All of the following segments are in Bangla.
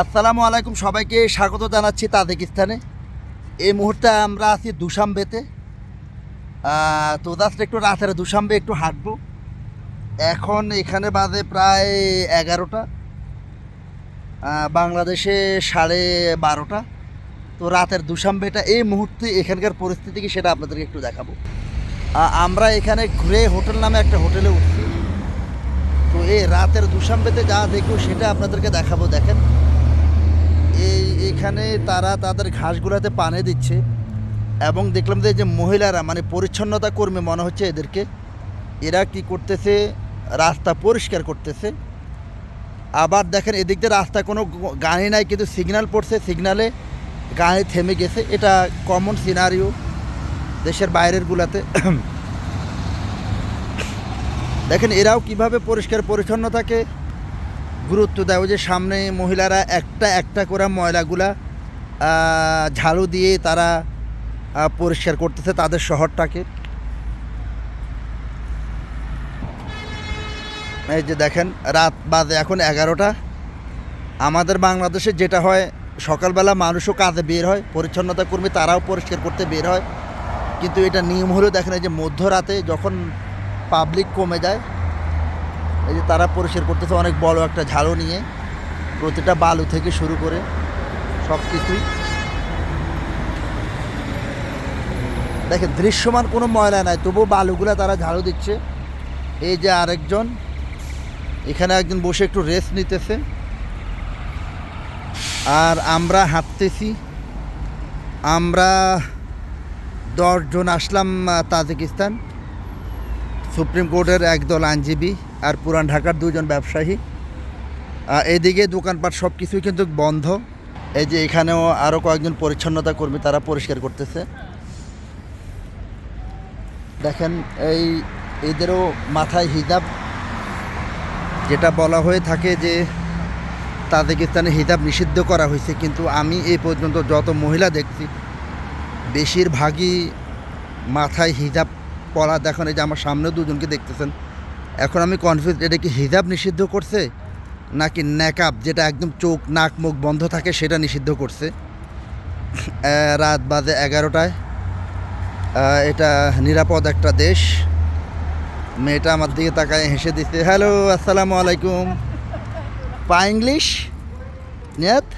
আসসালামু আলাইকুম, সবাইকে স্বাগত জানাচ্ছি তাজিকিস্তানে এই মুহূর্তে আমরা আছি দুশাম্বেতে তো জাস্ট একটু রাতের দুশাম্বে একটু হাঁটবো। এখন এখানে বাজে প্রায় এগারোটা। বাংলাদেশে সাড়ে বারোটা। তো রাতের দুশাম্বেটা এই মুহূর্তে এখানকার পরিস্থিতি কি সেটা আপনাদেরকে একটু দেখাবো। আমরা এখানে ঘুরে হোটেল নামে একটা হোটেলে উঠছি। তো এই রাতের দুশাম্বেতে যা দেখব সেটা আপনাদেরকে দেখাবো, দেখেন। এই, এখানে তারা তাদের ঘাসগুলোতে পানি দিচ্ছে এবং দেখলাম যে মহিলারা মানে পরিচ্ছন্নতা কর্মী মনে হচ্ছে এদেরকে, এরা কি করতেছে? রাস্তা পরিষ্কার করতেছে। আবার দেখেন এদিক দিয়ে রাস্তা কোনো গাড়ি নাই, কিন্তু সিগন্যাল পড়ছে। সিগনালে গাড়ি থেমে গেছে। এটা কমন সিনারিও দেশের বাইরের গুলাতে। দেখেন এরাও কীভাবে পরিষ্কার পরিচ্ছন্নতাকে গুরুত্ব দেয়। যে সামনে মহিলারা একটা একটা করে ময়লাগুলা ঝাড়ু দিয়ে তারা পরিষ্কার করতেছে তাদের শহরটাকে। এই যে দেখেন, রাত বাজে এখন এগারোটা। আমাদের বাংলাদেশে যেটা হয়, সকালবেলা মানুষও কাজে বের হয়, পরিচ্ছন্নতা কর্মী তারাও পরিষ্কার করতে বের হয়। কিন্তু এটা নিয়ম হলেও দেখেন, এই যে মধ্যরাতে যখন পাবলিক কমে যায় এই যে তারা পরিষ্কার করতেছে অনেক বড় একটা ঝাড়ু নিয়ে। প্রতিটা বালু থেকে শুরু করে সব কিছুই দেখে দৃশ্যমান কোনো ময়লা নাই, তবুও বালুগুলো তারা ঝাড়ু দিচ্ছে। এই যে আরেকজন, এখানে একজন বসে একটু রেস্ট নিতেছে। আর আমরা হাঁটতেছি। আমরা দশজন আসলাম তাজিকিস্তান। সুপ্রিম কোর্টের একদল আইনজীবী। আর পুরান ঢাকার দুজন ব্যবসায়ী। এদিকে দোকানপাট সব কিছুই কিন্তু বন্ধ। এই যে এখানেও আরও কয়েকজন পরিচ্ছন্নতা কর্মী তারা পরিষ্কার করতেছে। দেখেন, এই এদেরও মাথায় হিজাব। যেটা বলা হয়ে থাকে যে তাজিকিস্তানে হিজাব নিষিদ্ধ করা হয়েছে, কিন্তু আমি এই পর্যন্ত যত মহিলা দেখছি, বেশিরভাগই মাথায় হিজাব পরা দেখুন, এই যে আমার সামনে দুজনকে দেখতেছেন। এখন আমি কনফিউজ এটা কি হিজাব নিষিদ্ধ করছে? নাকি ন্যাকাব যেটা একদম চোখ নাক মুখ বন্ধ থাকে সেটা নিষিদ্ধ করছে? রাত বাজে এগারোটায়। এটা নিরাপদ একটা দেশ। মেয়েটা আমার দিকে তাকায় হেসে দিচ্ছে হ্যালো আসসালামু আলাইকুম। পা ইংলিশ নিয়ত?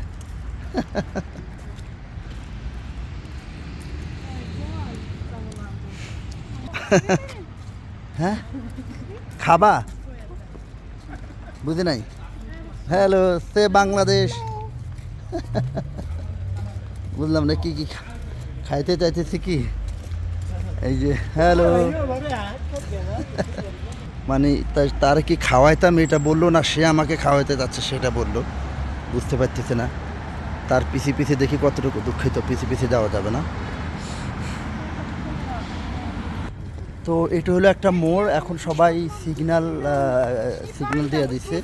হ্যাঁ? খাবা? বুঝি নাই? হ্যালো সে বাংলাদেশ। বুঝলাম না কি কি খাইতে চাইতেছি কি? এই যে হ্যালো মানে তার কি খাওয়াইতাম এটা বলল না, সে আমাকে খাওয়াইতে যাচ্ছে, সেটা বলল। বুঝতে পারতেছে না। তার পিছিয়ে পিছি দেখি কতটুকু দুঃখিত, পিছি পিছি যাওয়া যাবে না। তো এটা হলো একটা মোড়, এখন সবাই সিগন্যাল সিগন্যাল দিয়ে দিচ্ছে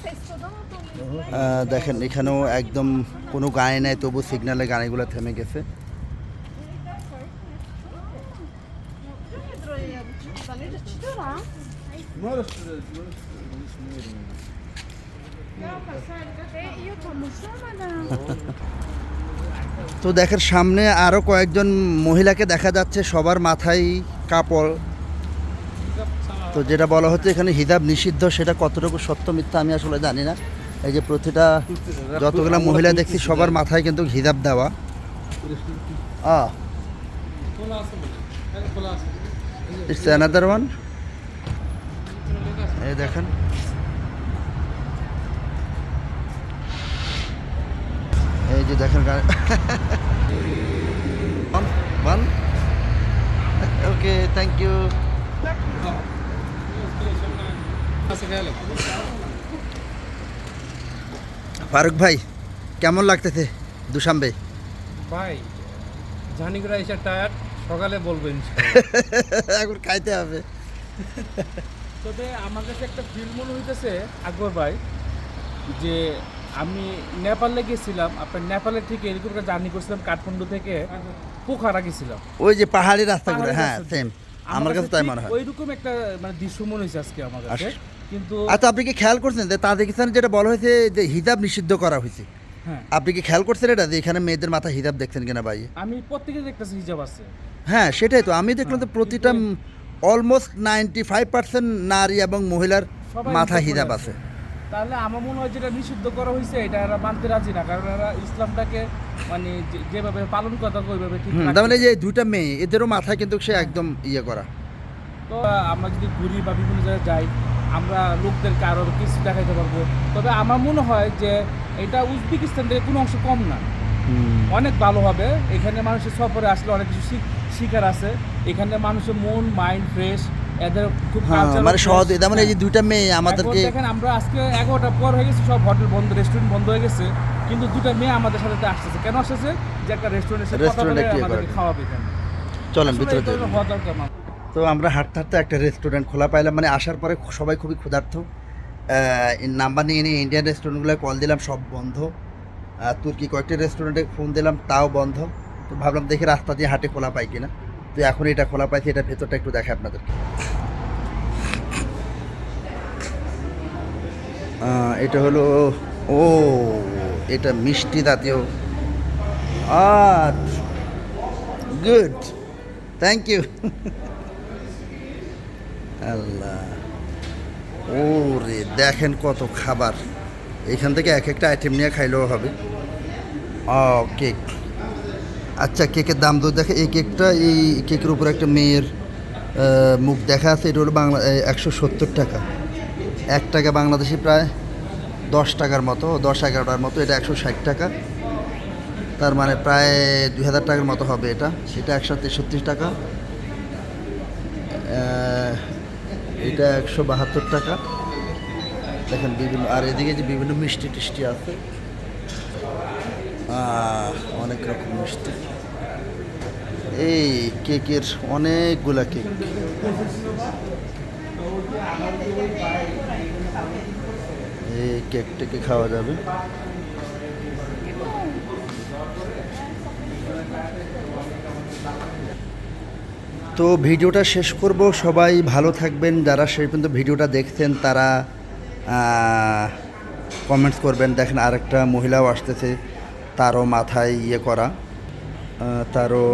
দেখেন, এখানেও একদম কোনো গাড়ি নাই, তবু সিগন্যালে গাড়িগুলো থেমে গেছে। তো দেখেন, সামনে আরও কয়েকজন মহিলাকে দেখা যাচ্ছে, সবার মাথায় কাপড়। তো যেটা বলা হচ্ছে এখানে হিজাব নিষিদ্ধ সেটা কতটুকু সত্য মিথ্যা আমি আসলে জানি না। এই যে প্রতিটা যতগুলো মহিলা দেখছি সবার মাথায় কিন্তু হিজাব দেওয়া। অ্যানাদার ওয়ান এই দেখেন। এই যে দেখেন গাড়ি One, one. ফারুক ভাই কেমন লাগতেছে দুশাম্বে ভাই? জানিগুড়া এসে টায়ার সকালে বলব এখন খাইতে হবে। তবে আমার কাছে একটা ফিল মনে হইতেছে আকবর ভাই যে আমি নেপালে গেছিলাম আপনার নেপালে থেকে এরকম জার্নি করছিলাম কাঠমান্ডু থেকে পোখারা গেছিলাম। ওই যে পাহাড়ি রাস্তাগুলো হ্যাঁ সেম আমার কাছে তাই মনে হয়। ওইরকম একটা মানে দৃশ্য মনে হয়েছে আজকে আমার কাছে। কিন্তু আচ্ছা আপনি কি খেয়াল করছেন যে তাজিকিস্তানে যেটা বলা হয়েছে যে হিজাব নিষিদ্ধ করা হয়েছে? হ্যাঁ। আপনি কি খেয়াল করছেন এটা যে এখানে মেয়েদের মাথা হিজাব দেখছেন কিনা ভাই? আমি প্রত্যেকে দেখতেছি হিজাব আছে। হ্যাঁ সেটাই তো। আমি দেখলাম তো হ্যাঁ, প্রতিটা অলমোস্ট নাইনটি ফাইভ পার্সেন্ট নারী এবং মহিলার মাথা হিজাব আছে। তাহলে আমার মনে হয় যেটা নিষিদ্ধ করা হয়েছে এটা এরা মানতে রাজি না। কারণ এরা ইসলামটাকে মানে যেভাবে পালন হবে ওইভাবে ঠিক তার মানে যে দুইটা মেয়ে এদেরও মাথায় কিন্তু সে একদম ইয়ে করা। তো আমরা যদি ঘুরি বা বিভিন্ন জায়গায় যাই আমরা লোকদেরকে আরও কিছু দেখাইতে পারব। তবে আমার মনে হয় যে এটা উজবেকিস্তান থেকে কোনো অংশ কম না। অনেক ভালো হবে। এখানে মানুষের সফরে আসলে অনেক কিছু শিখ- শিখার আছে। এখানে মানুষের মন মাইন্ড ফ্রেশ এদের খুব হ্যাঁ মানে সহজ। তার মানে এই যে হ্যাঁ। দুইটা মেয়ে আমাদেরকে দেখেন আমরা আজকে এগারোটা পর হয়ে গেছে সব হোটেল বন্ধ রেস্টুরেন্ট বন্ধ হয়ে গেছে। কিন্তু দুটা মেয়ে আমাদের সাথে আসতেছে। কেন আসতেছে? যে একটা ইয়ে আমাদেরকে করে। খাওয়াবে চলেন ভিতরে। তো আমরা হাঁটতে হাঁটতে একটা রেস্টুরেন্ট খোলা পাইলাম। মানে আসার পরে সবাই খুবই ক্ষুধার্ত। নাম্বার নিয়ে নিয়ে ইন্ডিয়ান রেস্টুরেন্টগুলো কল দিলাম সব বন্ধ। তুর্কি কয়েকটি রেস্টুরেন্টে ফোন দিলাম তাও বন্ধ। তো ভাবলাম দেখি রাস্তা দিয়ে হাটে খোলা পাই কিনা। তো এখন এটা খোলা পাইছি, এটা ভেতরটা একটু দেখে আপনাদেরকে। এটা হলো, ও, এটা মিষ্টি জাতীয়। আর গুড থ্যাংক ইউ আল্লাহ। ও রে দেখেন কত খাবার। এখান থেকে এক একটা আইটেম নিয়ে খাইলেও হবে। ও কেক আচ্ছা কেকের দাম তো দেখে, এই কেকটা, এই কেকের উপর একটা মেয়ের মুখ দেখা আছে, এটা হলো বাংলা একশো সত্তর টাকা। এক টাকা বাংলাদেশি প্রায় দশ টাকার মতো, দশ এগারোটার মতো, এটা একশো ষাট টাকা। তার মানে প্রায় দুই হাজার টাকার মতো হবে এটা, সেটা একশো তেষট্টি টাকা। এটা একশো বাহাত্তর টাকা। দেখেন বিভিন্ন, আর এদিকে যে বিভিন্ন মিষ্টি টিষ্টি আছে। অনেক রকম মিষ্টি। এই কেকের অনেকগুলা কেক। এই কেক টেকে খাওয়া যাবে। তো ভিডিওটা শেষ করব। সবাই ভালো থাকবেন। যারা সেই পর্যন্ত ভিডিওটা দেখছেন, তারা কমেন্টস করবেন। দেখেন আরেকটা মহিলাও আসতেছে। তারও মাথায় ইয়ে করা তারও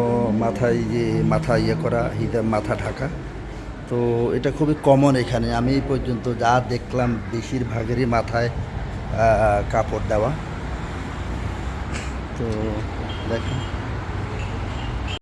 মাথায় যে মাথা ইয়ে করা হিদা মাথা ঢাকা। তো এটা খুবই কমন এখানে। আমি এই পর্যন্ত যা দেখলাম, বেশিরভাগেরই মাথায় কাপড় দেওয়া। তো দেখেন।